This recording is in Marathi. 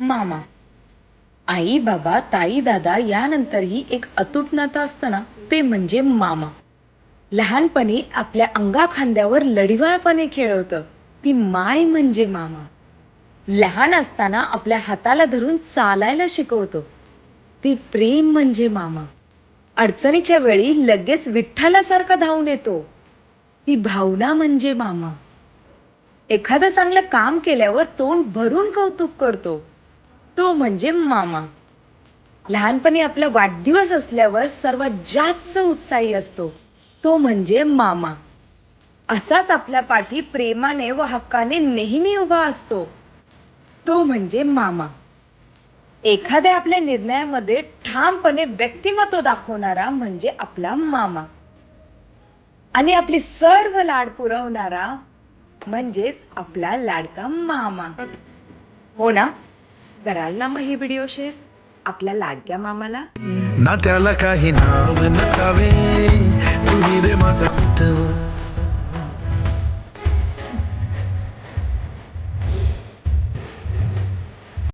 मामा आई बाबा ताई दादा यानंतरही एक अतूट नातं असतं ना ते म्हणजे मामा. लहानपणी आपल्या अंगा खांद्यावर लढिवाळपणे खेळवतं ती माय म्हणजे मामा. लहान असताना आपल्या हाताला धरून चालायला शिकवतो ती प्रेम म्हणजे मामा. अडचणीच्या वेळी लगेच विठ्ठलासारखा धावून येतो ती भावना म्हणजे मामा. एखादं चांगलं काम केल्यावर तोंड भरून कौतुक करतो तो म्हणजे मामा. लहानपणी आपला वाढदिवस असल्यावर सर्वात जास्त उत्साही असतो. तो म्हणजे मामा. असाच आपल्या पाठी प्रेमाने व हक्काने नेहमी उभा असतो. तो म्हणजे मामा. एखाद्या आपल्या निर्णयामध्ये ठामपणे व्यक्तिमत्व दाखवणारा म्हणजे आपला मामा. आणि आपली सर्व लाड पुरवणारा म्हणजेच आपला लाडका मामा. हो ना? कराल ना मग हे व्हिडिओ शेअर आपल्या लाडक्या मामाला. ना त्याला काही नाव नसावे तुम्ही रे माझा